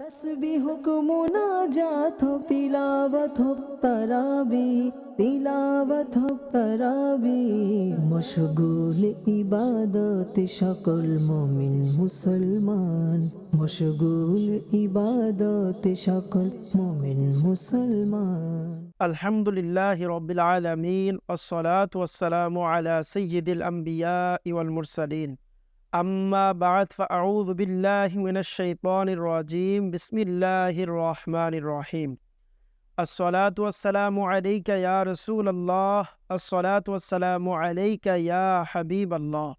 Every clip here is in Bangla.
তসবিহ মুনাজাত হোক তিলাবত হোক, তারাবি তিলাবত হোক, তারাবি। মশগুল ইবাদত সকল মমিন মুসলমান। মশগুল ইবাদত সকল মুমিন মুসলমান। আলহামদুলিল্লাহ রবিল আলমিন আসসালাত ওয়াসসালামু আলা সৈয়দুল আম্বিয়া ইওয়াল মুরসালিন। أما بعد فأعوذ بالله من الشيطان الرجيم بسم الله الرحمن الرحيم الصلاة والسلام عليك يا رسول الله الصلاة والسلام عليك يا حبيب الله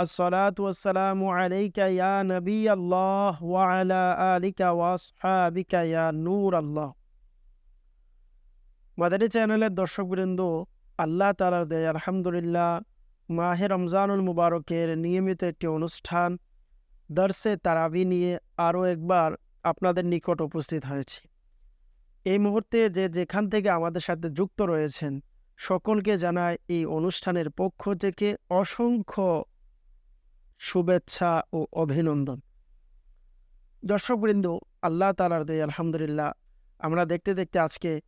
الصلاة والسلام عليك يا نبي الله وعلى آلك وأصحابك يا نور الله মাদানী চ্যানেলের দর্শকবৃন্দ আল্লাহ তালার দেয় আলহামদুলিল্লাহ মাহে রমজানুল মুবারকের নিয়মিত একটি অনুষ্ঠান, দর্শে তারাবি নিয়ে আরও একবার আপনাদের নিকট উপস্থিত হয়েছি। এই মুহূর্তে যে যেখান থেকে আমাদের সাথে যুক্ত রয়েছেন, সকলকে জানায় এই অনুষ্ঠানের পক্ষ থেকে অসংখ্য শুভেচ্ছা ও অভিনন্দন। দর্শকবৃন্দ, আল্লাহ তালার দেয়, আলহামদুলিল্লাহ, আমরা দেখতে দেখতে আজকে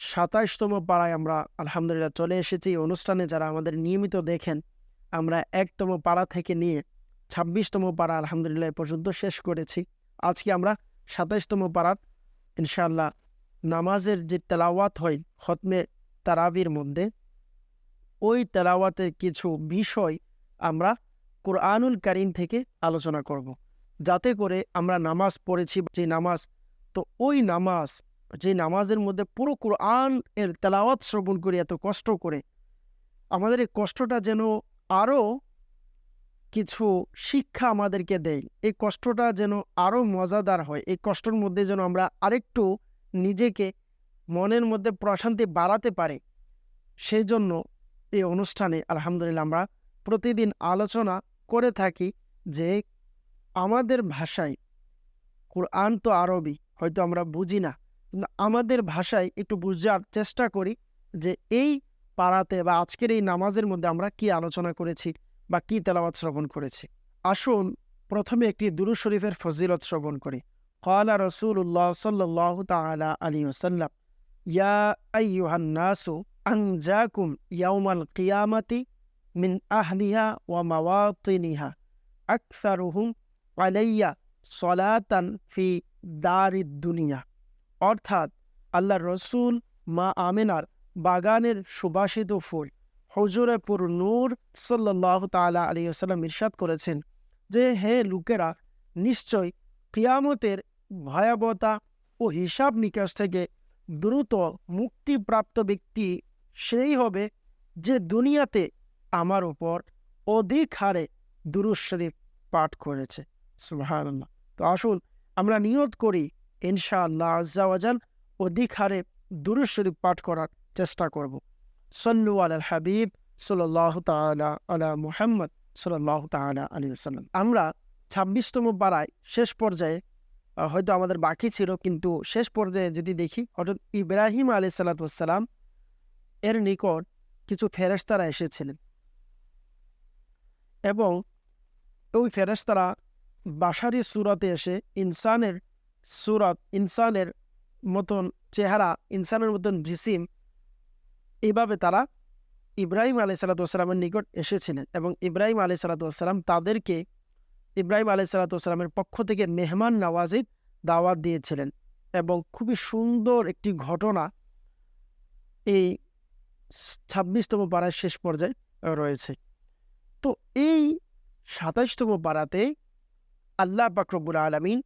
সাতাইশতম পাড়ায় আমরা, আলহামদুলিল্লাহ, চলে এসেছি অনুষ্ঠানে যারা আমাদের নিয়মিত দেখেন, আমরা একতম পাড়া থেকে নিয়ে ছাব্বিশতম পাড়া, আলহামদুলিল্লাহ পর্যন্ত শেষ করেছি আজকে আমরা সাতাইশতম পাড়ার, ইনশাআল্লাহ, নামাজের যে তেলাওয়াত হয়, খতমে তারাবির মধ্যে, ওই তেলাওয়াতের কিছু বিষয় আমরা কোরআনুল কারিম থেকে আলোচনা করব। যাতে করে আমরা নামাজ পড়েছি, যে নামাজ, তো ওই নামাজ যে নামাজের মধ্যে পুরো কোরআন এর তেলাওয়াত শ্রবণ করি এত কষ্ট করে, আমাদের এই কষ্টটা যেন আরও কিছু শিক্ষা আমাদেরকে দেয়। এই কষ্টটা যেন আরও মজাদার হয়। এই কষ্টের মধ্যে যেন আমরা আরেকটু নিজেকে মনের মধ্যে প্রশান্তি বাড়াতে পারি। সেই জন্য এই অনুষ্ঠানে আলহামদুলিল্লাহ আমরা প্রতিদিন আলোচনা করে থাকি যে আমাদের ভাষায় কোরআন তো আরবি, হয়তো আমরা বুঝি না। আমাদের ভাষায় একটু বুঝার চেষ্টা করি যে এই পাড়াতে বা আজকের এই নামাজের মধ্যে আমরা কি আলোচনা করেছি বা কি তেলাওয়াত শ্রবণ করেছি। আসুন প্রথমে একটি দুরু শরীফের ফজিলত শ্রবণ করি। কলা রসুল্লাহ সাল্লাহ তালা আলী ওসাল্লাম ইয়া আইহান্নাসু আনজাকুম ইয়াউমাল কিয়ামাতি মিন আহলিহা ওয়া মাওয়াতিনিহা আকসারুহুম আলাইয়া সলাতান ফি দারিদ দুনিয়া। অর্থাৎ আল্লাহ রসুল মা আমেনার বাগানের সুবাসিত ফুল। হজুরেপুর নূর সাল্লাহ তালা আলী আসাল্লাম ইরশাদ করেছেন যে, হে লোকেরা, নিশ্চয় কিয়ামতের ভয়াবহতা ও হিসাব নিকাশ থেকে দ্রুত মুক্তিপ্রাপ্ত ব্যক্তি সেই হবে যে দুনিয়াতে আমার উপর অধিক হারে দুরুজ শরীফ পাঠ করেছে। সুবহানাল্লাহ। তো আসুন আমরা নিয়ত করি ইনশাআল্লাহ আজ্জাওয়াজাল অধিক হারে শরীফ পাঠ করার চেষ্টা করব। সল্লু আল হাবিব সাল্লাহ তালা আলা মুহাম্মদ সাল্লাহ তালা আলী সাল্লাম আমরা ছাব্বিশতম পাড়ায় শেষ পর্যায়ে হয়তো আমাদের বাকি ছিল, কিন্তু শেষ পর্যায়ে যদি দেখি হঠাৎ ইব্রাহিম আলি সাল্লাতাম এর নিকট কিছু ফেরেশতারা এসেছিলেন। এবং ওই ফেরেশতারা বাসারি সুরতে এসে ইনসানের সুরত, ইনসানের মতন চেহারা, ইনসানের মতন জিসিম, এভাবে তারা ইব্রাহিম আলি সাল্লাতামের নিকট এসেছিলেন এবং ইব্রাহিম আলি সাল্লাতাম তাদেরকে ইব্রাহিম আলি সাল্লাতামের পক্ষ থেকে মেহমান নওয়াজির দাওয়াত দিয়েছিলেন এবং খুবই সুন্দর একটি ঘটনা এই ছাব্বিশতম পাড়ার শেষ পর্যায়ে রয়েছে। তো এই সাতাইশতম পাড়াতে আল্লাহ বাকরবুল আলমিন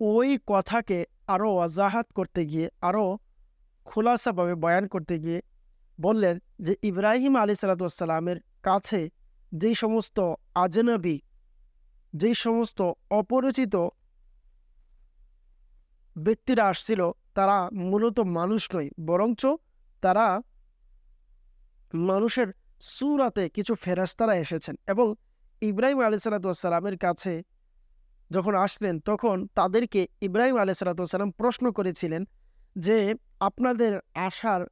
ওই কথাকে আরও ওয়াজাহাত করতে গিয়ে আরও খোলাসাভাবে বয়ান করতে গিয়ে বললেন যে, ইব্রাহিম আলি সালাতামের কাছে যেই সমস্ত আজনবী, যেই সমস্ত অপরিচিত ব্যক্তিরা আসছিল, তারা মূলত মানুষ নয়, বরঞ্চ তারা মানুষের সুরাতে কিছু ফেরাস্তারা এসেছেন এবং ইব্রাহিম আলি সালাতামের কাছে যখন আসলেন, তখন তাদেরকে ইব্রাহিম আলি সালাতাম প্রশ্ন করেছিলেন যে, আপনাদের আসার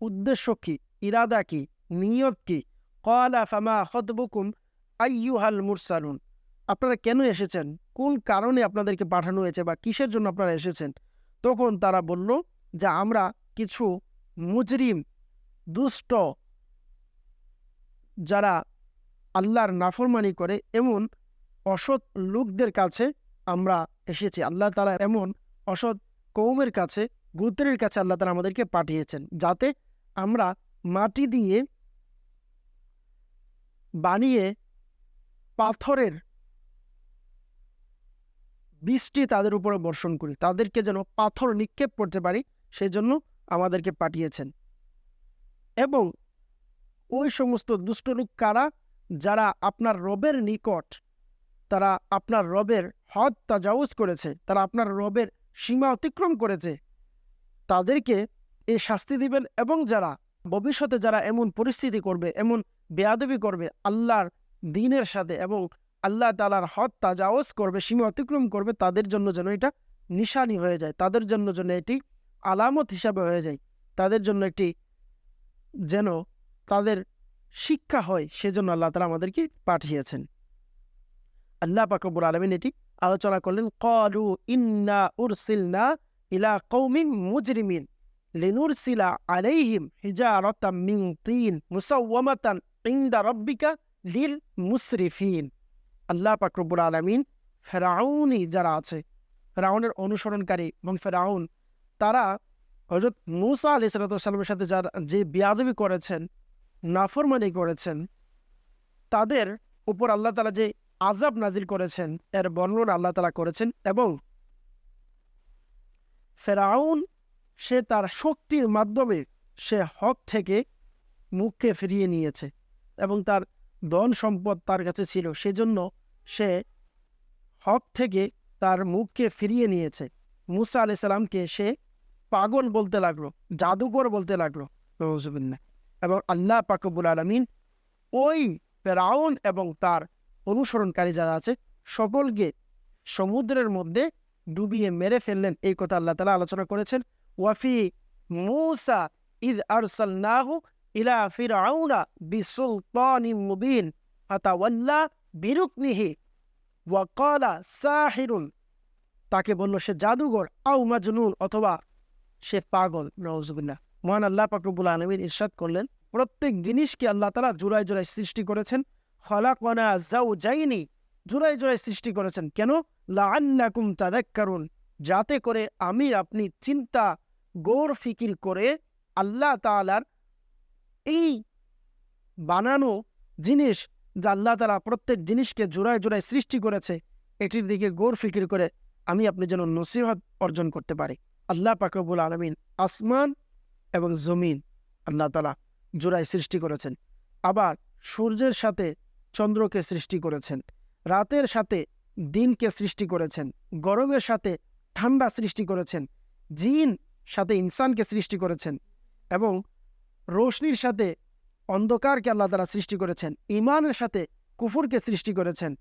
উদ্দেশ্য কি? ইরাদা কি? নিয়ত কি? কলা ফামা হতবুকুম আইয়ুহাল মুরসালুন। আপনারা কেন এসেছেন? কোন কারণে আপনাদেরকে পাঠানো হয়েছে বা কিসের জন্য আপনারা এসেছেন? তখন তারা বলল যে, আমরা কিছু মুজরিম, দুষ্ট, যারা আল্লাহর নাফরমানি করে, এমন অসৎ লোকদের কাছে আমরা এসেছি। আল্লাহ তারা এমন অসৎ কৌমের কাছে, গোত্রের কাছে আল্লাহ তালা আমাদেরকে পাঠিয়েছেন যাতে আমরা মাটি দিয়ে বানিয়ে পাথরের বৃষ্টি তাদের উপরে বর্ষণ করি। তাদেরকে যেন পাথর নিক্ষেপ করতে পারি সেই জন্য আমাদেরকে পাঠিয়েছেন। এবং ওই সমস্ত দুষ্ট লোক কারা, যারা আপনার রবের নিকট তারা আপনার রবের হদ তাজাউজ করেছে, তারা আপনার রবের সীমা অতিক্রম করেছে। তাদেরকে এই শাস্তি দিবেন এবং যারা ভবিষ্যতে যারা এমন পরিস্থিতি করবে, এমন বেয়াদবি করবে, আল্লাহর দিনের সাথে এবং আল্লাহ তালার হদ তাজাওয়াজ করবে, সীমা অতিক্রম করবে, তাদের জন্য যেন এটা নিশানি হয়ে যায়, তাদের জন্য যেন এটি আলামত হিসাবে হয়ে যায়, তাদের জন্য একটি যেন তাদের শিক্ষা হয়, সেজন্য আল্লাহ তালা আমাদেরকে পাঠিয়েছেন। আল্লাহ পাকবুর আলমিন এটি আলোচনা করলেন, কলু ইন্না উরসিলনা ইলা কৌমিন মুজরিমিন, লিনুরসিলা আলাইহিম হিজারাতাম মিন তিন মুসাওয়ামাতান ইনদা রাব্বিকা লিল মুসরিফিন। আল্লাহ পাকরবুল আলমিন ফেরাউনি যারা আছে, ফেরাউনের অনুসরণকারী এবং ফেরাউন, তারা হজরত মুসা আলি সালাতামের সাথে যারা যে বিয়াদবি করেছেন, নাফরমানি করেছেন, তাদের উপর আল্লাহ তালা যে আজাব নাজিল করেছেন, এর বর্ণনা আল্লাহ তালা করেছেন এবং ফেরাউন, সে তার শক্তির মাধ্যমে সে হক থেকে মুখকে ফিরিয়ে নিয়েছে এবং তার ধন সম্পদ তার কাছে ছিল। সেজন্য সে হক থেকে তার মুখকে ফিরিয়ে নিয়েছে। মুসা আলি সাল্লামকে সে পাগল বলতে লাগল, জাদুকর বলতে লাগল। এবং আল্লাহ পাকবুল আলমিন ওই ফেরাউন এবং তার অনুসরণকারী যারা আছে, সকলকে সমুদ্রের মধ্যে ডুবিয়ে মেরে ফেললেন। এই কথা আল্লাহ তালা আলোচনা করেছেন, ওয়াফি মুসা ইদ আরসালনাহু ইলা ফিরআউনা বিসুলতানিম মুবিন ফাতাওয়াল্লা বিরুকনিহি ওয়া ক্বালা সাহিরুন। তাকে বলল, সে জাদুঘর আউ মাজনুন অথবা সে পাগল। নওয়াজুবিল্লাহ মহান আল্লাহ পাকরবুল আলমীর ইরশাদ করলেন, প্রত্যেক জিনিসকে আল্লাহ তালা জোড়ায় জোড়ায় সৃষ্টি করেছেন। খলাকনা যাও যাইনি জোড়ায় জোড়ায় সৃষ্টি করেছেন। কেন? লাআন্নাকুম তাদাক্কারুন, যাতে করে আমি আপনি চিন্তা, গৌর ফিকির করে আল্লাহ তাআলার এই বানানো জিনিস, যা আল্লাহ তারা প্রত্যেক জিনিসকে জোড়ায় জোড়ায় সৃষ্টি করেছে, এটির দিকে গৌর ফিকির করে আমি আপনি যেন নসিহত অর্জন করতে পারি। আল্লাহ পাকবুল আলমিন আসমান এবং জমিন আল্লাহ তালা জোড়ায় সৃষ্টি করেছেন। আবার সূর্যের সাথে চন্দ্রকে সৃষ্টি করেছেন। রাতের সাথে দিনকে সৃষ্টি করেছেন। গরমের সাথে ঠান্ডা সৃষ্টি করেছেন। জিন সাথে ইনসানকে সৃষ্টি করেছেন এবং রোশনির সাথে অন্ধকারকে আল্লাহ তালা সৃষ্টি করেছেন। ইমানের সাথে কুফুরকে সৃষ্টি করেছেন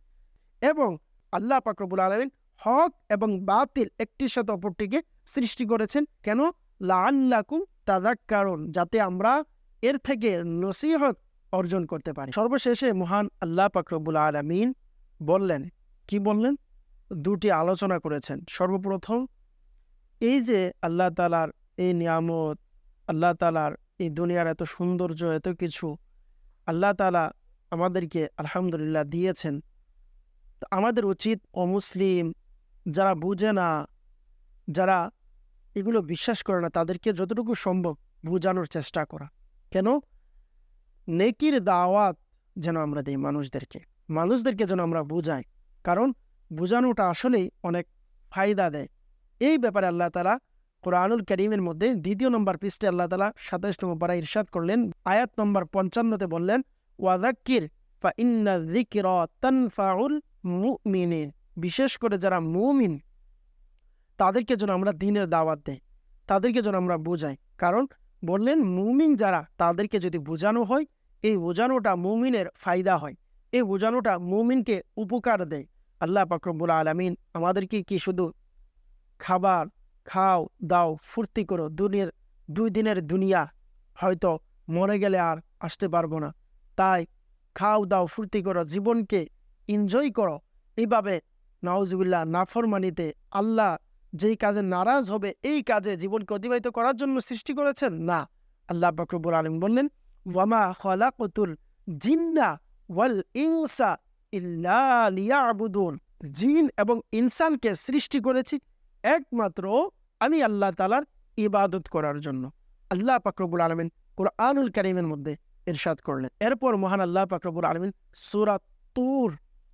এবং আল্লাহ পাকরবুল আলমিন হক এবং বাতিল একটির সাথে অপরটিকে সৃষ্টি করেছেন। কেন? লাল্লাকুম তাদাক কারণ যাতে আমরা এর থেকে নসিহত অর্জন করতে পারি। সর্বশেষে মহান আল্লাহ পাকরবুল আলমিন বললেন, কি বললেন? দুটি আলোচনা করেছেন। সর্বপ্রথম, এই যে আল্লাহ তালার এই নিয়ামত, আল্লাহ তালার এই দুনিয়ার এত সৌন্দর্য, এত কিছু, আল্লাহ তালা আমাদেরকে আলহামদুলিল্লাহ দিয়েছেন। তো আমাদের উচিত অমুসলিম যারা বুঝে না, যারা এগুলো বিশ্বাস করে না, তাদেরকে যতটুকু সম্ভব বোঝানোর চেষ্টা করা। কেন? নেকির দাওয়াত যেন আমরা দিই মানুষদেরকে। মানুষদেরকে যেন আমরা বুঝাই। কারণ বোঝানোটা আসলেই অনেক ফায়দা দেয়। এই ব্যাপারে আল্লাহ তালা কোরআনুল করিমের মধ্যে দ্বিতীয় নম্বর পৃষ্ঠে আল্লাহ তালা সাতাইশতম পারা ইরশাদ করলেন। আয়াত নম্বর পঞ্চান্নতে বললেন ওয়াদাক্কির ফা বিশেষ করে যারা মুমিন, তাদেরকে যেন আমরা দিনের দাওয়াত দেই, তাদেরকে যেন আমরা বোঝাই। কারণ বললেন, মুমিন যারা, তাদেরকে যদি বোঝানো হয়, এই বোঝানোটা মুমিনের ফায়দা হয়। এই বোঝানোটা মুমিনকে উপকার দেয়। আল্লাহ পাকরবুল আলমিন আমাদেরকে কি শুধু খাবার খাও, দাও, ফুর্তি করো, দুনিয়ার, দুই দিনের দুনিয়া হয়তো মরে গেলে আর আসতে পারব না। তাই খাও, দাও, ফুর্তি করো, জীবনকে এনজয় করো। এইভাবে নাউজুবিল্লাহ নাফরমানিতে আল্লাহ যেই কাজে নারাজ হবে, এই কাজে জীবনকে অতিবাহিত করার জন্য সৃষ্টি করেছেন? না। আল্লাহ বাকরবুল আলম বললেন, ওয়ামা খলাকুতুল জিন্না ওয়াল ইনসা ইল্লা লিয়াবুদুন। জিন এবং ইনসানকে সৃষ্টি করেছি একমাত্র আমি আল্লাহ তালার ইবাদত করার জন্য। আল্লাহ পাকরবুল আলমিন কোরআনুল করিমের মধ্যে ইরশাদ করলেন। এরপর মহান আল্লাহ পাকরবুল আলমিন সুরাত তুর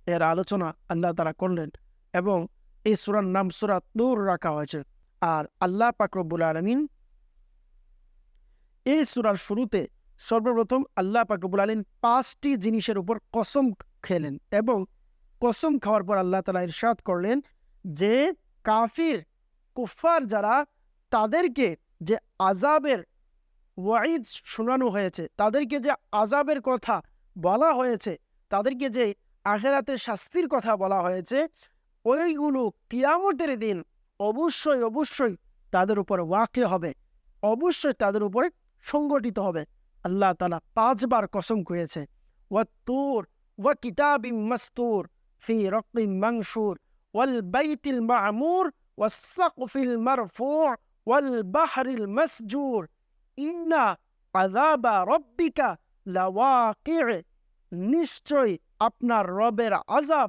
এর আলোচনা আল্লাহ তারা করলেন এবং এই সুরার নাম সুরাত তুর রাখা হয়েছে। আর আল্লাহ পাকরবুল আলমিন এই সুরার শুরুতে সর্বপ্রথম আল্লাহ পাকরবুল আলমিন পাঁচটি জিনিসের উপর কসম খেলেন এবং কসম খাওয়ার পর আল্লাহ তালা ইরশাদ করলেন যে, কাফির কুফার যারা, তাদেরকে যে আজাবের ওয়াইদ শোনানো হয়েছে, তাদেরকে যে আজাবের কথা বলা হয়েছে, তাদেরকে যে আখেরাতের শাস্তির কথা বলা হয়েছে ওইগুলো কিয়ামতের দিন অবশ্যই অবশ্যই তাদের উপর ওয়াকে হবে। অবশ্যই তাদের উপরে সংগঠিত হবে। আল্লাহ তালা পাঁচবার কসম খুঁয়েছে ওয়া তোর ওয়া কিতাবি মস্তুর ফি রক্তি মাংসুর ওয়াল বাইতিল মামুর ওয়াসাকফিল মারফুর ওয়াল বাহারিল মসজুর। ইন্না আদাবা রব্বিকা লাওয়াকি নিশ্চয় আপনার রবের আজাব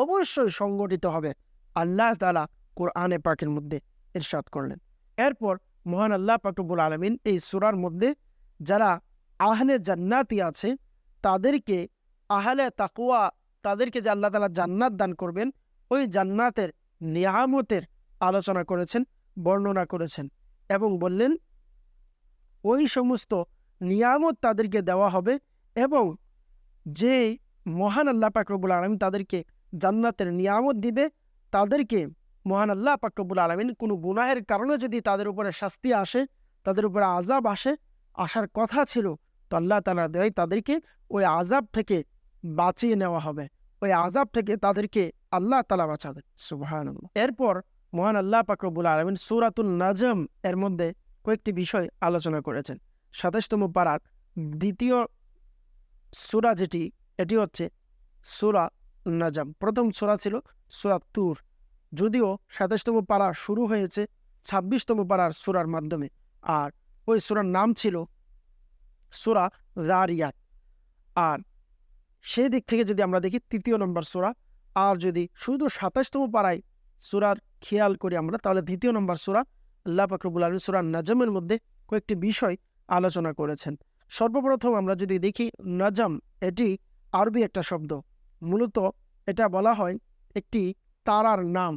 অবশ্যই সংগঠিত হবে। আল্লাহ তালা কোরআনে পাকের মধ্যে ইরশাদ করলেন। এরপর মহান আল্লাহ পাকবুল আলমিন এই সুরার মধ্যে যারা আহলে জান্নাতি আছে, তাদেরকে আহলে তাকুয়া তাদেরকে যে আল্লাহ তালা জান্নাত দান করবেন, ওই জান্নাতের নিয়ামতের আলোচনা করেছেন, বর্ণনা করেছেন এবং বললেন, ওই সমস্ত নিয়ামত তাদেরকে দেওয়া হবে এবং যে মহান আল্লাহ পাকরবুল আলমিন তাদেরকে জান্নাতের নিয়ামত দিবে, তাদেরকে মহান আল্লাহ পাকরবুল আলমিন কোনো গুনাহের কারণে যদি তাদের উপরে শাস্তি আসে, তাদের উপরে আজাব আসে, আসার কথা ছিল, তো আল্লাহ তালা দেয় তাদেরকে ওই আজাব থেকে বাঁচিয়ে নেওয়া হবে। ওই আজাব থেকে তাদেরকে আল্লাহ তালা বাঁচাবেন। সুবাহান এরপর মহান আল্লাহ পাকরবুল আলমিন সুরাতুল নাজম এর মধ্যে কয়েকটি বিষয় আলোচনা করেছেন। সাতাশতম পাড়ার দ্বিতীয় সুরা যেটি, এটি হচ্ছে সুরা নাজাম। প্রথম সুরা ছিল সুরা তুর। যদিও সাতাশতম পাড়া শুরু হয়েছে ছাব্বিশতম পাড়ার সুরার মাধ্যমে। আর ওই সুরার নাম ছিল সুরা জারিয়াত আর সেই দিক থেকে যদি আমরা দেখি তৃতীয় নম্বর সুরা, আর যদি শুধু সাতাশতম পাড়ায় সুরার খেয়াল করি আমরা, তাহলে দ্বিতীয় নম্বর সুরা আল্লাহ পাকরবুল আলম সুরা নাজামের মধ্যে কয়েকটি বিষয় আলোচনা করেছেন। সর্বপ্রথম আমরা যদি দেখি নাজাম, এটি আরবি একটা শব্দ। মূলত এটা বলা হয় একটি তারার নাম,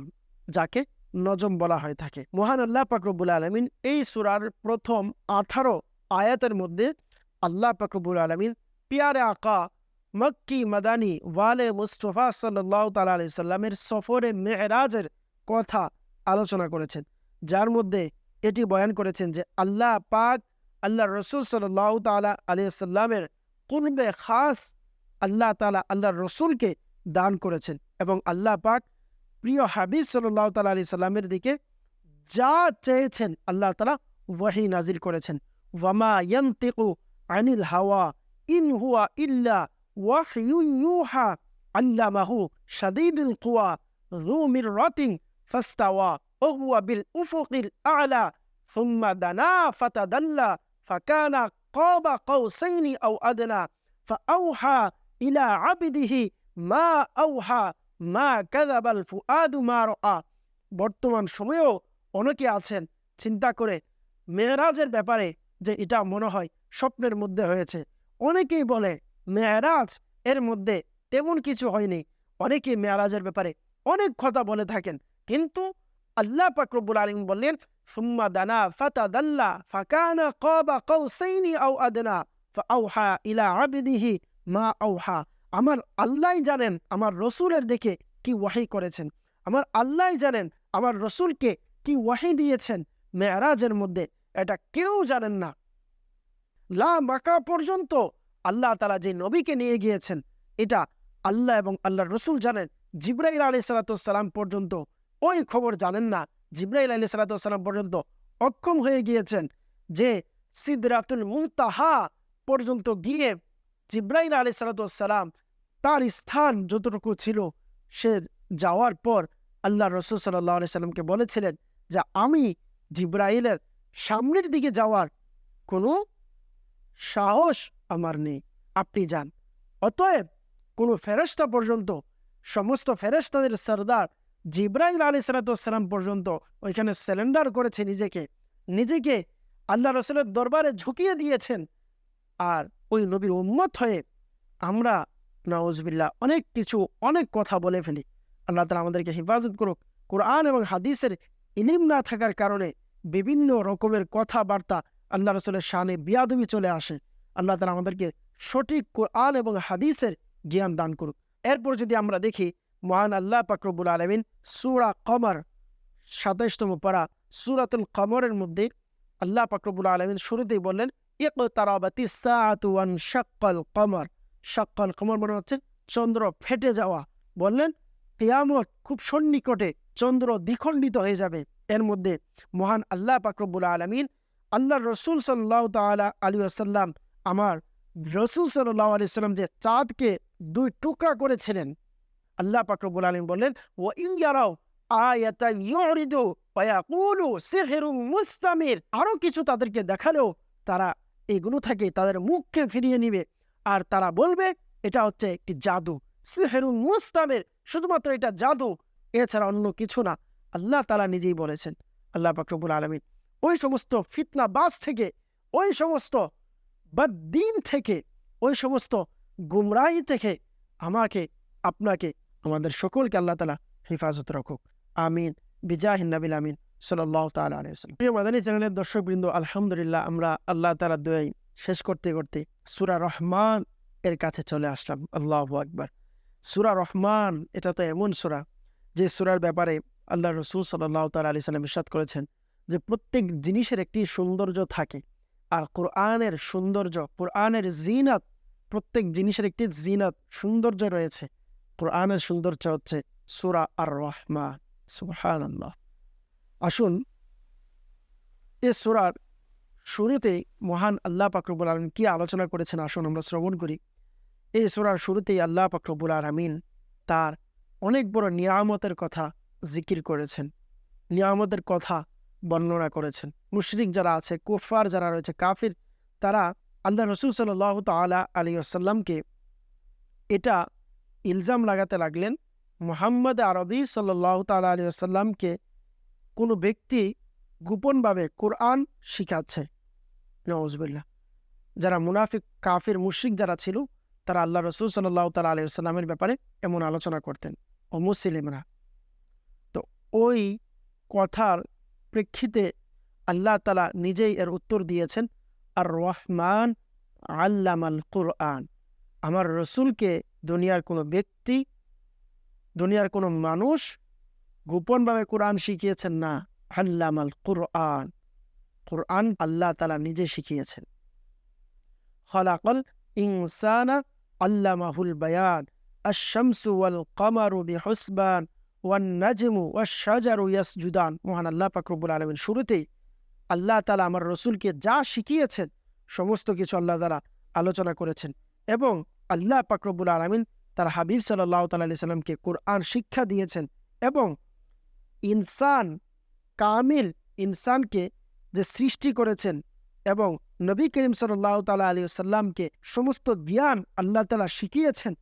যাকে নজম বলা হয়ে থাকে। মহান আল্লাহ পাকরবুল আলমিন এই সুরার প্রথম আঠারো আয়াতের মধ্যে আল্লাহ পাকরবুল আলমিন পিয়ারে আকা মক্কি মাদানি ওয়ালে মুস্তফা সাল্লাহ তালা আলি সাল্লামের সফরে মেহরাজের কথা আলোচনা করেছেন। যার মধ্যে এটি বয়ান করেছেন যে, আল্লাহ পাক, আল্লাহ রসুল সাল্লাহ তালা আলিয়াল্লামের কুনবে খাস আল্লাহ তালা আল্লাহ রসুলকে দান করেছেন এবং আল্লাহ পাক প্রিয় হাবিব সাল্লাহ তালা আলি সাল্লামের দিকে যা চেয়েছেন আল্লাহ তালা ওয়াহি নাজির করেছেন ওয়ামা ইয়ান্তিকু আনিল হাওয়া ইন হুয়া ইল্লা ওয়াহিয়ুন ইউহা আল্লামাহু শাদীদুল কুয়া ذو مرة فاستوى وهو بالأفق الأعلى ثم دنا فتدلى فكان قاب قوسين أو أدنى فأوحى إلى عبده ما أوحى মা কাযাবাল ফুআদু মা রাআ বর্তমান সময়েও অনেকে আছেন চিন্তা করে মেয়েরাজের ব্যাপারে যে এটা মনে হয় স্বপ্নের মধ্যে হয়েছে অনেকেই বলে মেয়েরাজ এর মধ্যে তেমন কিছু হয়নি অনেকে মেয়েরাজের ব্যাপারে অনেক কথা বলে থাকেন কিন্তু আল্লাহ পাকরবুল আলম বললেন সুম্মা দানা ফাতা দাল্লা ফাকানা কবা কৌসাইনি আও আদনা ফাআউহা ইলা আবিদিহি মা আউহা আমার আল্লাহ জানেন আমার রসুলের দিকে কি ওয়াহি করেছেন। আমার আল্লাহ জানেন আমার রসুলকে কি ওয়াহি দিয়েছেন মেয়ারাজের মধ্যে। এটা কেউ জানেন না। লা মাকা পর্যন্ত আল্লাহ তালা যে নবীকে নিয়ে গিয়েছেন, এটা আল্লাহ এবং আল্লাহর রসুল জানেন। জিব্রাইল আলি সালাতাম পর্যন্ত ওই খবর জানেন না। জিব্রাইল আলী সালাতাম পর্যন্ত অক্ষম হয়ে গিয়েছেন যে সিদরাতুল মুতাহা পর্যন্ত গিয়ে জিব্রাইল আলী সালাতাম তার স্থান যতটুকু ছিল, সে যাওয়ার পর আল্লাহ রসুল সাল্লাহ সাল্লামকে বলেছিলেন যে, আমি জিব্রাইলের সামনের দিকে যাওয়ার কোনো সাহস আমার নেই। আপনি যান। অতএব কোনো ফেরস্তা পর্যন্ত, সমস্ত ফেরেস্তাদের সর্দার জিব্রাইল আলী সালাতাম পর্যন্ত ওইখানে সিলিন্ডার করেছে নিজেকে। নিজেকে আল্লাহ রসুলের দরবারে ঝুঁকিয়ে দিয়েছেন। আর ওই নবীর উম্মত হয়ে আমরা নওয়াজবিল্লা অনেক কিছু, অনেক কথা বলে ফেলি। আল্লাহ তালা আমাদেরকে হেফাজত করুক। কোরআন এবং হাদিসের ইলিম না থাকার কারণে বিভিন্ন রকমের কথাবার্তা আল্লাহ রসুলের শানে বিয়াদবি চলে আসে। আল্লাহ তালা আমাদেরকে সঠিক কোরআন এবং হাদিসের জ্ঞান দান করুক। এরপর যদি আমরা দেখি, মহান আল্লাহ পাকরবুল আলমিন সুরা কমর সাতাইশতম পারা সুরাতুল কমরের মধ্যে আল্লাহ পাকরবুল আলমিন শুরুতেই বললেন ইক তারাবাতি সাতুয়ান শাক্কাল কমর। শাক্কাল কমর মনে হচ্ছে চন্দ্র ফেটে যাওয়া। বললেন, কেয়ামত খুব সন্নিকটে চন্দ্র দ্বিখণ্ডিত হয়ে যাবে। এর মধ্যে মহান আল্লাহ পাকরবুল আলমিন আল্লাহ রসুল সাল্লাহ তালা আলী আসাল্লাম আমার রসুল সাল্লাহ আলি সাল্লাম যে চাঁদকে দুই টুকরা করেছিলেন। আল্লাহ পাকরবুল আলম বললেন ও ইয়ারাও আয়াতা ইউরিদু ওয়াকুলু সিহরুম মুস্তামির। আরও কিছু তাদেরকে দেখালেও তারা এগুলো থেকে তাদের মুখকে ফিরিয়ে নিবে। আর তারা বলবে, এটা হচ্ছে একটি জাদু। সিহেরুন মুস্তামের শুধুমাত্র এটা জাদু। এছাড়া অন্য কিছু না। আল্লাহ তালা নিজেই বলেছেন, আল্লাহ পাকরবুল আলমিন, ওই সমস্ত ফিতনা বাস থেকে, ওই সমস্ত দিন থেকে, ওই সমস্ত গুমরাহি থেকে আমাকে, আপনাকে, আমাদের সকলকে আল্লাহ তালা হেফাজত রাখুক। আমিন। বিজাহিন নবিল আমিন। সাল্লাহ তালা আলিয়াল্লাম প্রিয় মাদানী চ্যানেলের দর্শকবৃন্দ, আলহামদুলিল্লাহ আমরা আল্লাহ তালা দোয়াই শেষ করতে করতে সুরা রহমান এর কাছে চলে আসলাম। আল্লাহ আকবার। সুরা রহমান, এটা তো এমন সুরা যে সুরার ব্যাপারে আল্লাহ রসুল সাল্লাহ তাল আলি সাল্লাম ইসাদ করেছেন যে প্রত্যেক জিনিসের একটি সৌন্দর্য থাকে আর কোরআনের সৌন্দর্য, কোরআনের জিনাত, প্রত্যেক জিনিসের একটি জিনাত সৌন্দর্য রয়েছে। কোরআনের সৌন্দর্য হচ্ছে সুরা আর রহমান সুহান আল্লাহ আসুন, এ সোরার শুরুতে মহান আল্লাহ পাকরবুল আলমিন কি আলোচনা করেছেন? আসুন আমরা শ্রবণ করি। এই সোরার শুরুতেই আল্লাহ পাকরবুল আলমিন তার অনেক বড় নিয়ামতের কথা জিকির করেছেন। নিয়ামতের কথা বর্ণনা করেছেন। মুশরিক যারা আছে কুফার যারা রয়েছে, কাফির, তারা আল্লাহ রসুল সাল্লাহ তালা আলী আসাল্লামকে এটা ইলজাম লাগাতে লাগলেন। মোহাম্মদ আরবি সাল্লাহ তালা আলী আসাল্লামকে কোনো ব্যক্তি গোপনভাবে কোরআন শিখাচ্ছে। নওয়াজবিল্লা যারা মুনাফিক, কাফির, মুশরিক যারা ছিল, তারা আল্লাহ রসুল সাল্লাহ তালা আলী আসাল্লামের ব্যাপারে এমন আলোচনা করতেন। ও মুসলিমরা। তো ওই কথার প্রেক্ষিতে আল্লাহ তালা নিজেই এর উত্তর দিয়েছেন আর রহমান আল্লামাল কোরআন। আমার রসুলকে দুনিয়ার কোনো ব্যক্তি, দুনিয়ার কোনো মানুষ গোপনভাবে কোরআন শিখিয়েছেন না? আল্লামাল কোরআন। কোরআন আল্লাহ তালা নিজে শিখিয়েছেন। খলাকল ইনসানা আল্লামাহুল বায়ান। আশামসু ওয়াল কামারু বিহসবান। ওয়ান নাজমু ওয়া শাজারু ইয়াসজুদান। মহান আল্লাহ পাকরবুল আলমিন শুরুতেই আল্লাহ তালা আমার রসুলকে যা শিখিয়েছেন, সমস্ত কিছু আল্লাহ তালা আলোচনা করেছেন এবং আল্লাহ পাকরবুল আলমিন তার হাবিব সাল্লাহ তাল্লাহ সাল্লামকে কোরআন শিক্ষা দিয়েছেন এবং ইনসান, কামিল ইনসানকে যে সৃষ্টি করেছেন এবং নবী করিম সাল্লাহ তালা আলী সাল্লামকে সমস্ত জ্ঞান আল্লাহ তালা শিখিয়েছেন,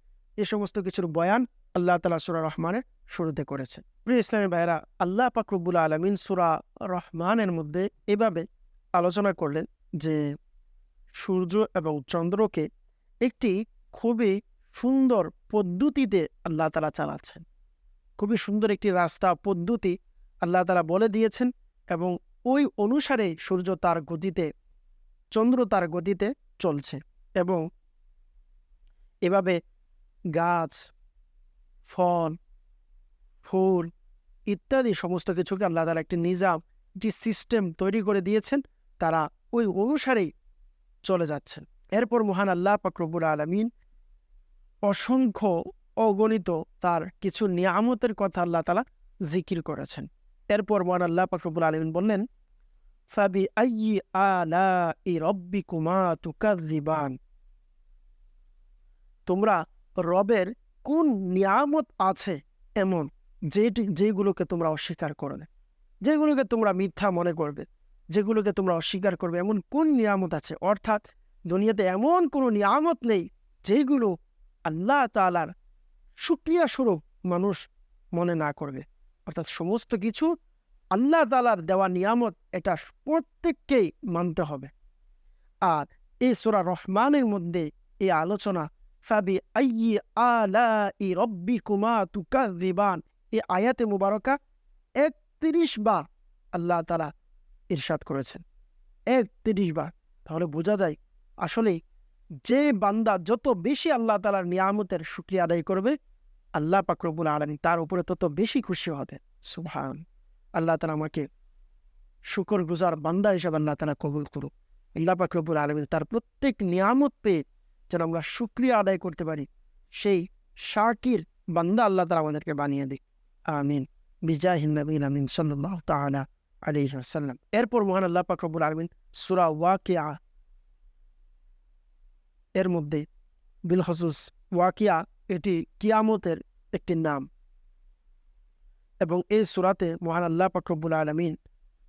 এ সমস্ত কিছুর বয়ান আল্লাহ তালা সুরা রহমানের শুরুতে করেছেন। প্রিয় ইসলামী ভাইরা আল্লাহ পাকরবুল আলমিন সুরা রহমানের মধ্যে এভাবে আলোচনা করলেন যে সূর্য এবং চন্দ্রকে একটি খুবই সুন্দর পদ্ধতিতে আল্লাহ তালা চালাচ্ছেন। খুবই সুন্দর একটি রাস্তা পদ্ধতি আল্লাহ তালা বলে দিয়েছেন এবং ওই অনুসারে সূর্য তার গতিতে, চন্দ্র তার গতিতে চলছে এবং এভাবে গাছ, ফল, ফুল ইত্যাদি সমস্ত কিছুকে আল্লাহ তালা একটি নিজাম, একটি সিস্টেম তৈরি করে দিয়েছেন। তারা ওই অনুসারেই চলে যাচ্ছেন। এরপর মহান আল্লাহ পাকরবুল আলমিন অসংখ্য অগণিত তার কিছু নিয়ামতের কথা আল্লাহ তালা জিকির করেছেন। এরপর মহান আল্লাহ পাকরবুল আলমিন বললেন, ফাবি আই আলা ই রব্বি কুমা তুকাজিবান তোমরা রবের কোন নিয়ামত আছে এমন যেটি, যেগুলোকে তোমরা অস্বীকার করবে যেগুলোকে তোমরা মিথ্যা মনে করবে, যেগুলোকে তোমরা অস্বীকার করবে, এমন কোন নিয়ামত আছে? অর্থাৎ দুনিয়াতে এমন কোনো নিয়ামত নেই যেগুলো আল্লাহ তালার সুক্রিয়া স্বরূপ মানুষ মনে না করবে। অর্থাৎ সমস্ত কিছু আল্লাহ তালার দেওয়া নিয়ামত এটা প্রত্যেককেই মানতে হবে। আর এই সোরা রহমানের মধ্যে এই আলোচনা, ফাবি আইয়ি আলা ই রব্বি কুমা তুকা দিবান এই আয়াতে মুবারকা একত্রিশ বার আল্লাহ তালা ইরশাদ করেছেন। একত্রিশ বার। তাহলে বোঝা যায় আসলে যে বান্দা যত বেশি আল্লাহ তালার নিয়ামতের শুক্রিয়া আদায় করবে, আল্লাহ পাকরবুল আলমী তার উপরে তত বেশি খুশি হবে। সুবহান। আল্লাহ তালা আমাকে শুকর গুজার বান্দা হিসাবে আল্লাহ তালা কবুল করুক। আল্লাহ পাকরবুল আলমী তার প্রত্যেক নিয়ামত পেয়ে যেন আমরা শুক্রিয়া আদায় করতে পারি, সেই শাকির বান্দা আল্লাহ তালা আমাদেরকে বানিয়ে দিক। আমিন। বিজাহিন নবীন আমিন সাল্লাহ তাআলা আলাইহি ওয়াসাল্লাম। এরপর মহান আল্লাহ পাক রব্বুল আলামিন সূরা ওয়াকিয়া এর মধ্যে। বিল খসুস ওয়াকিয়া, এটি কিয়ামতের একটি নাম। এবং এই সূরাতে মহান আল্লাহ পাক রব্বুল আলামিন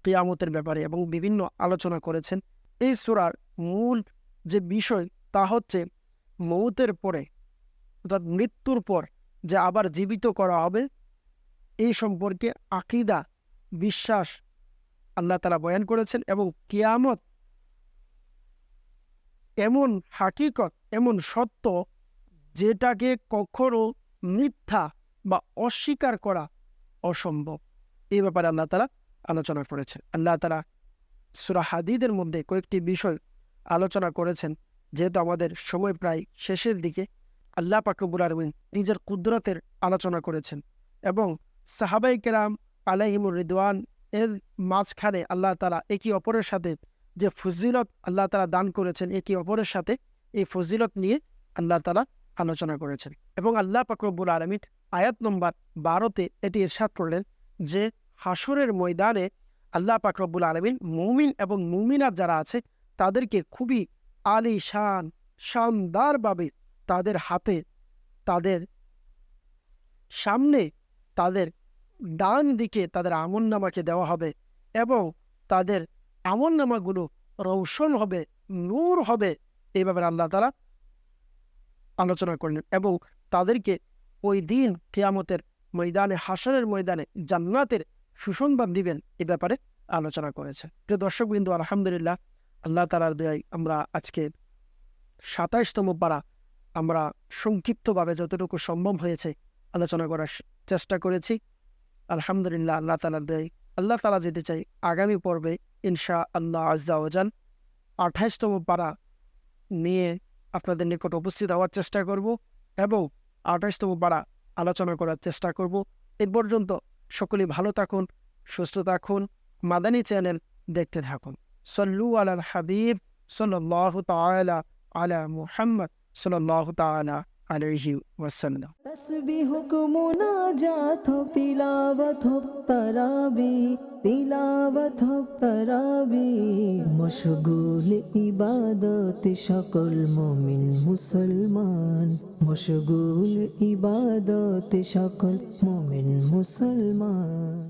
কিয়ামতের ব্যাপারে এবং বিভিন্ন আলোচনা করেছেন। এই সূরার মূল যে বিষয়, তা হচ্ছে মৌতের পরে, অর্থাৎ মৃত্যুর পর যে আবার জীবিত করা হবে, এই সম্পর্কে আকিদা, বিশ্বাস আল্লাহ তালা বয়ান করেছেন এবং কিয়ামত এমন হাকিকত, এমন সত্য যেটাকে কখনো মিথ্যা বা অস্বীকার করা অসম্ভব। এই ব্যাপারে আল্লাহ তালা আলোচনা করেছেন। আল্লাহ তালা সুরা হাদিদের মধ্যে কয়েকটি বিষয় আলোচনা করেছেন। যেহেতু আমাদের সময় প্রায় শেষের দিকে, আল্লাহ পাকবুল আলমিন নিজের কুদরতের আলোচনা করেছেন এবং সাহাবাই কেরাম আলাহিমুর রিদওয়ান এর মাঝখানে আল্লাহ তালা একে অপরের সাথে যে ফজিলত আল্লাহ তালা দান করেছেন একে অপরের সাথে, এই ফজিলত নিয়ে আল্লাহ তালা আলোচনা করেছেন। এবং আল্লাহ পাকরবুল আলমিন আয়াত নম্বর বারোতে এটি ইরশাদ করলেন যে হাসরের ময়দানে আল্লাহ পাকরবুল আলমিন মুমিন এবং মুমিনাত যারা আছে, তাদেরকে খুবই আলি শান শানদারভাবে তাদের হাতে, তাদের সামনে, তাদের ডান দিকে তাদের আমল নামাকে দেওয়া হবে এবং তাদের আমল নামাগুলো রৌশন হবে, নূর হবে এই ব্যাপারে আল্লাহ তালা আলোচনা করলেন এবং তাদেরকে ওই দিন কেয়ামতের ময়দানে হাসনের ময়দানে জান্নাতের সুসংবাদ দিবেন, এ ব্যাপারে আলোচনা করেছে। প্রিয় দর্শকবৃন্দ আলহামদুলিল্লাহ, আল্লাহ তালার দেয় আমরা আজকে সাতাইশতম পারা আমরা সংক্ষিপ্তভাবে যতটুকু সম্ভব হয়েছে আলোচনা করার চেষ্টা করেছি। আলহামদুলিল্লাহ, আল্লাহ তালা দেয় আল্লাহ তালা যেতে চাই আগামী পর্বে ইনশা আল্লাহ আজ্জাওজান আঠাইশতম পারা নিয়ে আপনাদের নিকট উপস্থিত হওয়ার চেষ্টা করব এবং আঠাইশতম পারা আলোচনা করার চেষ্টা করব। এ পর্যন্ত সকলেই ভালো থাকুন, সুস্থ থাকুন, মাদানী চ্যানেল দেখতে থাকুন। সল্লু আলাল হাবিব সাল্লাহ তালা আলা মুহাম্মদ সাল্লাহ তালা আলহি ওয়াসাল্লাম। তসবিহ হো মুনাজাত হোক তিলাওয়াত হোক তারাবি, তিলাওয়াত হোক তারাবি, মশগুল ইবাদত সকল মুমিন মুসলমান, মশগুল ইবাদত সকল মুমিন মুসলমান।